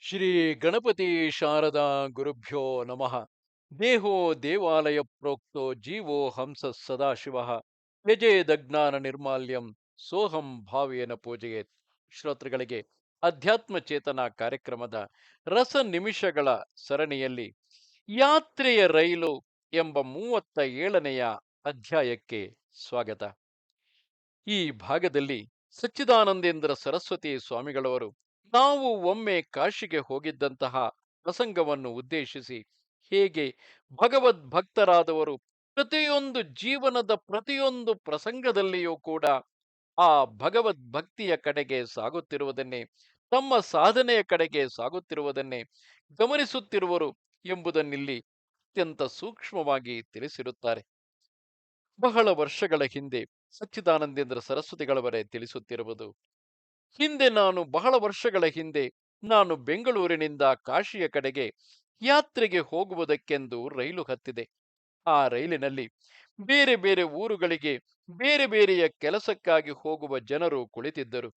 ಶ್ರೀ ಗಣಪತಿ ಶಾರದಾ ಗುರುಭ್ಯೋ ನಮಃ. ದೇಹೋ ದೇವಾಲಯ ಪ್ರೋಕ್ತೋ ಜೀವೋ ಹಂಸ ಸದಾಶಿವ. ಯಜೇದಜ್ಞಾನ ನಿರ್ಮಾಲ್ಯಂ ಸೋಹಂ ಭಾವೇನ ಪೂಜೆಯೇತ್ ಶ್ರೋತೃಗಳಿಗೆ ಅಧ್ಯಾತ್ಮ ಚೇತನ ಕಾರ್ಯಕ್ರಮದ ರಸ ನಿಮಿಷಗಳ ಸರಣಿಯಲ್ಲಿ ಯಾತ್ರೆಯ ರೈಲು ಎಂಬ ಮೂವತ್ತ ಏಳನೆಯ ಅಧ್ಯಾಯಕ್ಕೆ ಸ್ವಾಗತ. ಈ ಭಾಗದಲ್ಲಿ ಸಚ್ಚಿದಾನಂದೇಂದ್ರ ಸರಸ್ವತಿ ಸ್ವಾಮಿಗಳವರು ನಾವು ಒಮ್ಮೆ ಕಾಶಿಗೆ ಹೋಗಿದ್ದಂತಹ ಪ್ರಸಂಗವನ್ನು ಉದ್ದೇಶಿಸಿ ಹೇಗೆ ಭಗವದ್ ಭಕ್ತರಾದವರು ಪ್ರತಿಯೊಂದು ಜೀವನದ ಪ್ರತಿಯೊಂದು ಪ್ರಸಂಗದಲ್ಲಿಯೂ ಕೂಡ ಆ ಭಗವದ್ ಭಕ್ತಿಯ ಕಡೆಗೆ ಸಾಗುತ್ತಿರುವುದನ್ನೇ, ತಮ್ಮ ಸಾಧನೆಯ ಕಡೆಗೆ ಸಾಗುತ್ತಿರುವುದನ್ನೇ ಗಮನಿಸುತ್ತಿರುವರು ಎಂಬುದನ್ನಿಲ್ಲಿ ಅತ್ಯಂತ ಸೂಕ್ಷ್ಮವಾಗಿ ತಿಳಿಸಿರುತ್ತಾರೆ. ಬಹಳ ವರ್ಷಗಳ ಹಿಂದೆ ಸಚ್ಚಿದಾನಂದೇಂದ್ರ ಸರಸ್ವತಿಗಳವರೇ ತಿಳಿಸುತ್ತಿರುವುದು ಹಿಂದೆ ನಾನು ಬಹಳ ವರ್ಷಗಳ ಹಿಂದೆ ನಾನು ಬೆಂಗಳೂರಿನಿಂದ ಕಾಶಿಯ ಕಡೆಗೆ ಯಾತ್ರೆಗೆ ಹೋಗುವುದಕ್ಕೆಂದು ರೈಲು ಹತ್ತಿದೆ. ಆ ರೈಲಿನಲ್ಲಿ ಬೇರೆ ಬೇರೆ ಊರುಗಳಿಗೆ ಬೇರೆ ಬೇರೆಯ ಕೆಲಸಕ್ಕಾಗಿ ಹೋಗುವ ಜನರು ಕುಳಿತಿದ್ದರು.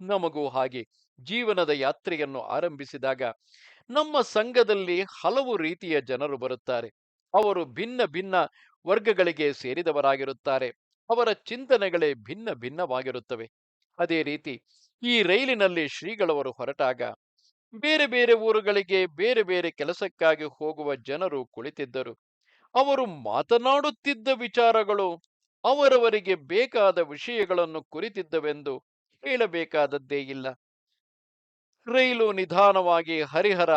ನಮಗೂ ಹಾಗೆ ಜೀವನದ ಯಾತ್ರೆಯನ್ನು ಆರಂಭಿಸಿದಾಗ ನಮ್ಮ ಸಂಘದಲ್ಲಿ ಹಲವು ರೀತಿಯ ಜನರು ಬರುತ್ತಾರೆ. ಅವರು ಭಿನ್ನ ಭಿನ್ನ ವರ್ಗಗಳಿಗೆ ಸೇರಿದವರಾಗಿರುತ್ತಾರೆ. ಅವರ ಚಿಂತನೆಗಳೇ ಭಿನ್ನ ಭಿನ್ನವಾಗಿರುತ್ತವೆ. ಅದೇ ರೀತಿ ಈ ರೈಲಿನಲ್ಲಿ ಶ್ರೀಗಳವರು ಹೊರಟಾಗ ಬೇರೆ ಬೇರೆ ಊರುಗಳಿಗೆ ಬೇರೆ ಬೇರೆ ಕೆಲಸಕ್ಕಾಗಿ ಹೋಗುವ ಜನರು ಕುಳಿತಿದ್ದರು. ಅವರು ಮಾತನಾಡುತ್ತಿದ್ದ ವಿಚಾರಗಳು ಅವರವರಿಗೆ ಬೇಕಾದ ವಿಷಯಗಳನ್ನು ಕುರಿತಿದ್ದವೆಂದು ಹೇಳಬೇಕಾದದ್ದೇ ಇಲ್ಲ. ರೈಲು ನಿಧಾನವಾಗಿ ಹರಿಹರ,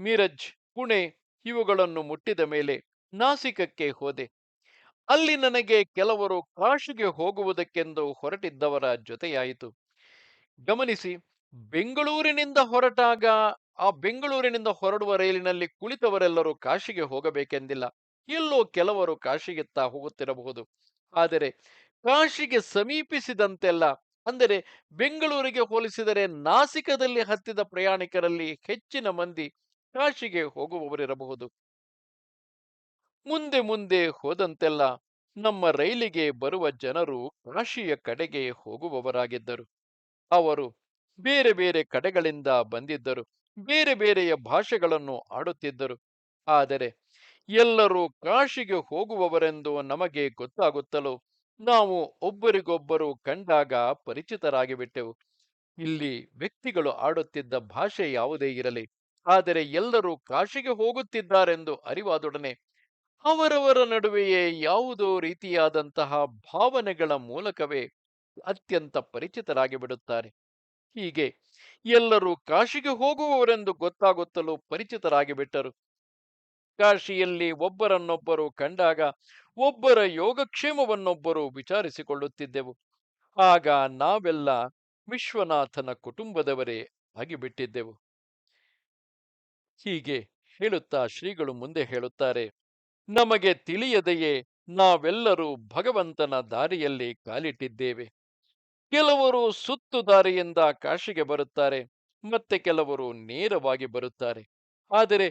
ಮೀರಜ್, ಪುಣೆ ಇವುಗಳನ್ನು ಮುಟ್ಟಿದ ಮೇಲೆ ನಾಸಿಕಕ್ಕೆ ಹೋದೆ. ಅಲ್ಲಿ ನನಗೆ ಕೆಲವರು ಕಾಶಿಗೆ ಹೋಗುವುದಕ್ಕೆಂದು ಹೊರಟಿದ್ದವರ ಜೊತೆಯಾಯಿತು. ಗಮನಿಸಿ, ಬೆಂಗಳೂರಿನಿಂದ ಹೊರಟಾಗ ಆ ಬೆಂಗಳೂರಿನಿಂದ ಹೊರಡುವ ರೈಲಿನಲ್ಲಿ ಕುಳಿತವರೆಲ್ಲರೂ ಕಾಶಿಗೆ ಹೋಗಬೇಕೆಂದಿಲ್ಲ. ಎಲ್ಲೋ ಕೆಲವರು ಕಾಶಿಗೆತ್ತ ಹೋಗುತ್ತಿರಬಹುದು. ಆದರೆ ಕಾಶಿಗೆ ಸಮೀಪಿಸಿದಂತೆಲ್ಲ, ಅಂದರೆ ಬೆಂಗಳೂರಿಗೆ ಹೋಲಿಸಿದರೆ ನಾಸಿಕದಲ್ಲಿ ಹತ್ತಿದ ಪ್ರಯಾಣಿಕರಲ್ಲಿ ಹೆಚ್ಚಿನ ಮಂದಿ ಕಾಶಿಗೆ ಹೋಗುವವರಿರಬಹುದು. ಮುಂದೆ ಮುಂದೆ ಹೋದಂತೆಲ್ಲ ನಮ್ಮ ರೈಲಿಗೆ ಬರುವ ಜನರು ಕಾಶಿಯ ಕಡೆಗೆ ಹೋಗುವವರಾಗಿದ್ದರು. ಅವರು ಬೇರೆ ಬೇರೆ ಕಡೆಗಳಿಂದ ಬಂದಿದ್ದರು. ಬೇರೆ ಬೇರೆಯ ಭಾಷೆಗಳನ್ನು ಆಡುತ್ತಿದ್ದರು. ಆದರೆ ಎಲ್ಲರೂ ಕಾಶಿಗೆ ಹೋಗುವವರೆಂದು ನಮಗೆ ಗೊತ್ತಾಗುತ್ತಲೋ, ನಾವು ಒಬ್ಬರಿಗೊಬ್ಬರು ಕಂಡಾಗ ಪರಿಚಿತರಾಗಿ ಬಿಟ್ಟೆವು ಇಲ್ಲಿ ವ್ಯಕ್ತಿಗಳು ಆಡುತ್ತಿದ್ದ ಭಾಷೆ ಯಾವುದೇ ಇರಲಿ, ಆದರೆ ಎಲ್ಲರೂ ಕಾಶಿಗೆ ಹೋಗುತ್ತಿದ್ದಾರೆಂದು ಅರಿವಾದೊಡನೆ ಅವರವರ ನಡುವೆಯೇ ಯಾವುದೋ ರೀತಿಯಾದಂತಹ ಭಾವನೆಗಳ ಮೂಲಕವೇ ಅತ್ಯಂತ ಪರಿಚಿತರಾಗಿ ಬಿಡುತ್ತಾರೆ ಹೀಗೆ ಎಲ್ಲರೂ ಕಾಶಿಗೆ ಹೋಗುವವರೆಂದು ಗೊತ್ತಾಗುತ್ತಲೂ ಪರಿಚಿತರಾಗಿ ಬಿಟ್ಟರು ಕಾಶಿಯಲ್ಲಿ ಒಬ್ಬರನ್ನೊಬ್ಬರು ಕಂಡಾಗ ಒಬ್ಬರ ಯೋಗಕ್ಷೇಮವನ್ನೊಬ್ಬರು ವಿಚಾರಿಸಿಕೊಳ್ಳುತ್ತಿದ್ದೆವು. ಆಗ ನಾವೆಲ್ಲ ವಿಶ್ವನಾಥನ ಕುಟುಂಬದವರೇ ಆಗಿಬಿಟ್ಟಿದ್ದೆವು. ಹೀಗೆ ಹೇಳುತ್ತಾ ಶ್ರೀಗಳು ಮುಂದೆ ಹೇಳುತ್ತಾರೆ, ನಮಗೆ ತಿಳಿಯದೆಯೇ ನಾವೆಲ್ಲರೂ ಭಗವಂತನ ದಾರಿಯಲ್ಲಿ ಕಾಲಿಟ್ಟಿದ್ದೇವೆ. ಕೆಲವರು ಸುತ್ತು ದಾರಿಯಿಂದ ಕಾಶಿಗೆ ಬರುತ್ತಾರೆ, ಮತ್ತೆ ಕೆಲವರು ನೇರವಾಗಿ ಬರುತ್ತಾರೆ. ಆದರೆ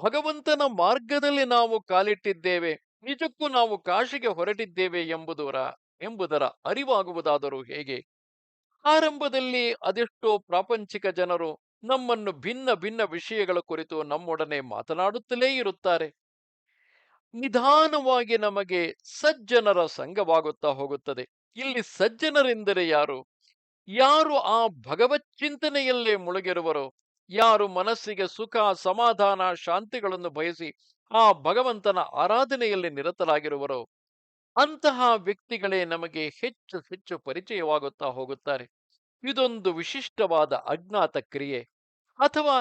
ಭಗವಂತನ ಮಾರ್ಗದಲ್ಲಿ ನಾವು ಕಾಲಿಟ್ಟಿದ್ದೇವೆ, ನಿಜಕ್ಕೂ ನಾವು ಕಾಶಿಗೆ ಹೊರಟಿದ್ದೇವೆ ಎಂಬುದರ ಎಂಬುದರ ಅರಿವಾಗುವುದಾದರೂ ಹೇಗೆ? ಆರಂಭದಲ್ಲಿ ಅದೆಷ್ಟೋ ಪ್ರಾಪಂಚಿಕ ಜನರು ನಮ್ಮನ್ನು ಭಿನ್ನ ಭಿನ್ನ ವಿಷಯಗಳ ಕುರಿತು ನಮ್ಮೊಡನೆ ಮಾತನಾಡುತ್ತಲೇ ಇರುತ್ತಾರೆ. ನಿಧಾನವಾಗಿ ನಮಗೆ ಸಜ್ಜನರ ಸಂಘವಾಗುತ್ತಾ ಹೋಗುತ್ತದೆ. ಇಲ್ಲಿ ಸಜ್ಜನರೆಂದರೆ ಯಾರು? ಯಾರು ಆ ಭಗವತ್ ಚಿಂತನೆಯಲ್ಲೇ ಮುಳುಗಿರುವರೋ? ಯಾರು ಮನಸ್ಸಿಗೆ ಸುಖ, ಸಮಾಧಾನ, ಶಾಂತಿಗಳನ್ನು ಬಯಸಿ ಆ ಭಗವಂತನ ಆರಾಧನೆಯಲ್ಲಿ ನಿರತರಾಗಿರುವರೋ? ಅಂತಹ ವ್ಯಕ್ತಿಗಳೇ ನಮಗೆ ಹೆಚ್ಚು ಹೆಚ್ಚು ಪರಿಚಯವಾಗುತ್ತಾ ಹೋಗುತ್ತಾರೆ. ಇದೊಂದು ವಿಶಿಷ್ಟವಾದ ಅಜ್ಞಾತ ಕ್ರಿಯೆ. ಅಥವಾ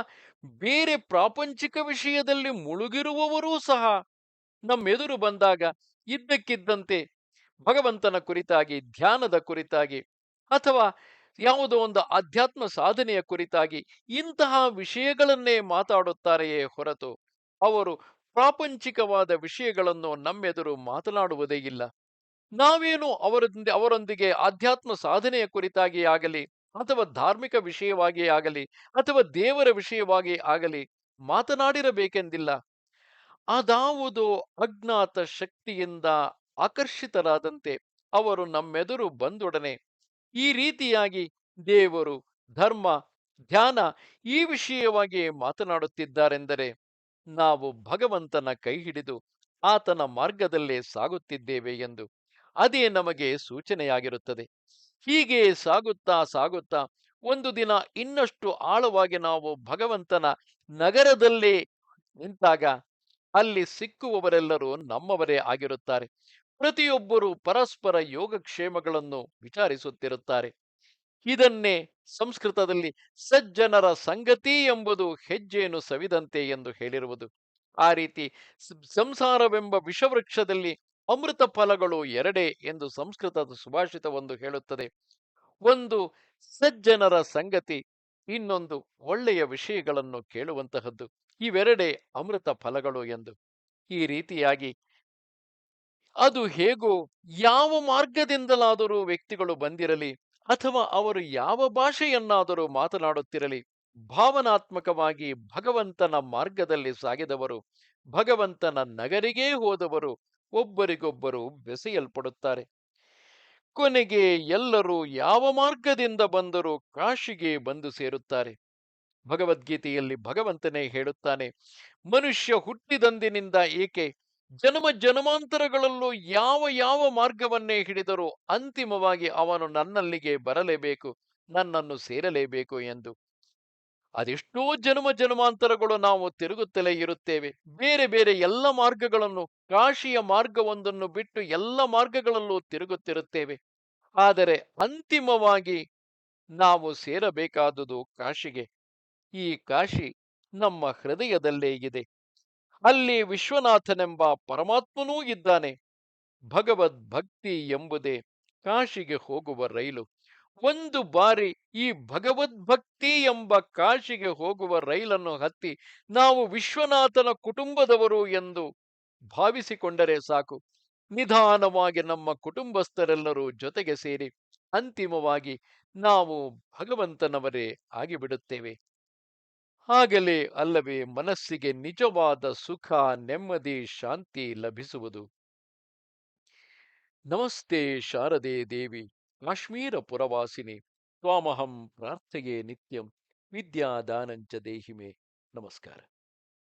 ಬೇರೆ ಪ್ರಾಪಂಚಿಕ ವಿಷಯದಲ್ಲಿ ಮುಳುಗಿರುವವರೂ ಸಹ. ನಮ್ಮೆದುರು ಬಂದಾಗ ಇದ್ದಕ್ಕಿದ್ದಂತೆ ಭಗವಂತನ ಕುರಿತಾಗಿ, ಧ್ಯಾನದ ಕುರಿತಾಗಿ ಅಥವಾ ಯಾವುದೋ ಒಂದು ಆಧ್ಯಾತ್ಮ ಸಾಧನೆಯ ಕುರಿತಾಗಿ ಇಂತಹ ವಿಷಯಗಳನ್ನೇ ಮಾತಾಡುತ್ತಾರೆಯೇ ಹೊರತು ಅವರು ಪ್ರಾಪಂಚಿಕವಾದ ವಿಷಯಗಳನ್ನು ನಮ್ಮೆದುರು ಮಾತನಾಡುವುದೇ ಇಲ್ಲ. ನಾವೇನು ಅವರೊಂದಿ ಅವರೊಂದಿಗೆ ಆಧ್ಯಾತ್ಮ ಸಾಧನೆಯ ಕುರಿತಾಗಿ ಆಗಲಿ ಅಥವಾ ಧಾರ್ಮಿಕ ವಿಷಯವಾಗಿ ಆಗಲಿ ಅಥವಾ ದೇವರ ವಿಷಯವಾಗಿ ಆಗಲಿ ಮಾತನಾಡಿರಬೇಕೆಂದಿಲ್ಲ. ಅದಾವುದು ಅಜ್ಞಾತ ಶಕ್ತಿಯಿಂದ ಆಕರ್ಷಿತರಾದಂತೆ ಅವರು ನಮ್ಮೆದುರು ಬಂದೊಡನೆ ಈ ರೀತಿಯಾಗಿ ದೇವರು, ಧರ್ಮ, ಧ್ಯಾನ ಈ ವಿಷಯವಾಗಿ ಮಾತನಾಡುತ್ತಿದ್ದಾರೆಂದರೆ ನಾವು ಭಗವಂತನ ಕೈ ಹಿಡಿದು ಆತನ ಮಾರ್ಗದಲ್ಲೇ ಸಾಗುತ್ತಿದ್ದೇವೆ ಎಂದು ಅದೇ ನಮಗೆ ಸೂಚನೆಯಾಗಿರುತ್ತದೆ. ಹೀಗೆ ಸಾಗುತ್ತಾ ಸಾಗುತ್ತಾ ಒಂದು ದಿನ ಇನ್ನಷ್ಟು ಆಳವಾಗಿ ನಾವು ಭಗವಂತನ ನಗರದಲ್ಲೇ ನಿಂತಾಗ ಅಲ್ಲಿ ಸಿಕ್ಕುವವರೆಲ್ಲರೂ ನಮ್ಮವರೇ ಆಗಿರುತ್ತಾರೆ. ಪ್ರತಿಯೊಬ್ಬರು ಪರಸ್ಪರ ಯೋಗಕ್ಷೇಮಗಳನ್ನು ವಿಚಾರಿಸುತ್ತಿರುತ್ತಾರೆ. ಇದನ್ನೇ ಸಂಸ್ಕೃತದಲ್ಲಿ ಸಜ್ಜನರ ಸಂಗತಿ ಎಂಬುದು ಹೆಜ್ಜೆಯನ್ನು ಸವಿದಂತೆ ಎಂದು ಹೇಳಿರುವುದು. ಆ ರೀತಿ ಸಂಸಾರವೆಂಬ ವಿಷವೃಕ್ಷದಲ್ಲಿ ಅಮೃತ ಫಲಗಳು ಎರಡೇ ಎಂದು ಸಂಸ್ಕೃತದ ಸುಭಾಷಿತವೊಂದು ಹೇಳುತ್ತದೆ. ಒಂದು ಸಜ್ಜನರ ಸಂಗತಿ, ಇನ್ನೊಂದು ಒಳ್ಳೆಯ ವಿಷಯಗಳನ್ನು ಕೇಳುವಂತಹದ್ದು. ಇವೆರಡೇ ಅಮೃತ ಫಲಗಳು ಎಂದು. ಈ ರೀತಿಯಾಗಿ ಅದು ಹೇಗೋ ಯಾವ ಮಾರ್ಗದಿಂದಲಾದರೂ ವ್ಯಕ್ತಿಗಳು ಬಂದಿರಲಿ ಅಥವಾ ಅವರು ಯಾವ ಭಾಷೆಯನ್ನಾದರೂ ಮಾತನಾಡುತ್ತಿರಲಿ, ಭಾವನಾತ್ಮಕವಾಗಿ ಭಗವಂತನ ಮಾರ್ಗದಲ್ಲಿ ಸಾಗಿದವರು, ಭಗವಂತನ ನಗರಿಗೇ ಹೋದವರು ಒಬ್ಬರಿಗೊಬ್ಬರು ಬೆಸೆಯಲ್ಪಡುತ್ತಾರೆ. ಕೊನೆಗೆ ಎಲ್ಲರೂ ಯಾವ ಮಾರ್ಗದಿಂದ ಬಂದರೂ ಕಾಶಿಗೆ ಬಂದು ಸೇರುತ್ತಾರೆ. ಭಗವದ್ಗೀತೆಯಲ್ಲಿ ಭಗವಂತನೇ ಹೇಳುತ್ತಾನೆ, ಮನುಷ್ಯ ಹುಟ್ಟಿದಂದಿನಿಂದ ಏಕೆ ಜನ್ಮ ಜನ್ಮಾಂತರಗಳಲ್ಲೂ ಯಾವ ಯಾವ ಮಾರ್ಗವನ್ನೇ ಹಿಡಿದರೂ ಅಂತಿಮವಾಗಿ ಅವನು ನನ್ನಲ್ಲಿಗೆ ಬರಲೇಬೇಕು, ನನ್ನನ್ನು ಸೇರಲೇಬೇಕು ಎಂದು. ಅದೆಷ್ಟೋ ಜನ್ಮ ಜನ್ಮಾಂತರಗಳು ನಾವು ತಿರುಗುತ್ತಲೇ ಇರುತ್ತೇವೆ. ಬೇರೆ ಬೇರೆ ಎಲ್ಲ ಮಾರ್ಗಗಳನ್ನು, ಕಾಶಿಯ ಮಾರ್ಗವೊಂದನ್ನು ಬಿಟ್ಟು ಎಲ್ಲ ಮಾರ್ಗಗಳಲ್ಲೂ ತಿರುಗುತ್ತಿರುತ್ತೇವೆ. ಆದರೆ ಅಂತಿಮವಾಗಿ ನಾವು ಸೇರಬೇಕಾದುದು ಕಾಶಿಗೆ. ಈ ಕಾಶಿ ನಮ್ಮ ಹೃದಯದಲ್ಲೇ ಇದೆ. ಅಲ್ಲಿ ವಿಶ್ವನಾಥನೆಂಬ ಪರಮಾತ್ಮನೂ ಇದ್ದಾನೆ. ಭಗವದ್ ಭಕ್ತಿ ಎಂಬುದೇ ಕಾಶಿಗೆ ಹೋಗುವ ರೈಲು. ಒಂದು ಬಾರಿ ಈ ಭಗವದ್ಭಕ್ತಿ ಎಂಬ ಕಾಶಿಗೆ ಹೋಗುವ ರೈಲನ್ನು ಹತ್ತಿ ನಾವು ವಿಶ್ವನಾಥನ ಕುಟುಂಬದವರು ಎಂದು ಭಾವಿಸಿಕೊಂಡರೆ ಸಾಕು. ನಿಧಾನವಾಗಿ ನಮ್ಮ ಕುಟುಂಬಸ್ಥರೆಲ್ಲರೂ ಜೊತೆಗೆ ಸೇರಿ ಅಂತಿಮವಾಗಿ ನಾವು ಭಗವಂತನವರೇ ಆಗಿಬಿಡುತ್ತೇವೆ. ಆಗಲೇ ಅಲ್ಲವೇ ಮನಸ್ಸಿಗೆ ನಿಜವಾದ ಸುಖ, ನೆಮ್ಮದಿ, ಶಾಂತಿ ಲಭಿಸುವುದು. ನಮಸ್ತೆ ಶಾರದೆ ದೇವಿ, ಕಾಶ್ಮೀರ ಪುರವಾಸಿನಿ, ತ್ವಾಮಹಂ ಪ್ರಾರ್ಥೆಯೇ ನಿತ್ಯಂ, ವಿದ್ಯಾದಾನಂಚ ದೇಹಿಮೆ. ನಮಸ್ಕಾರ.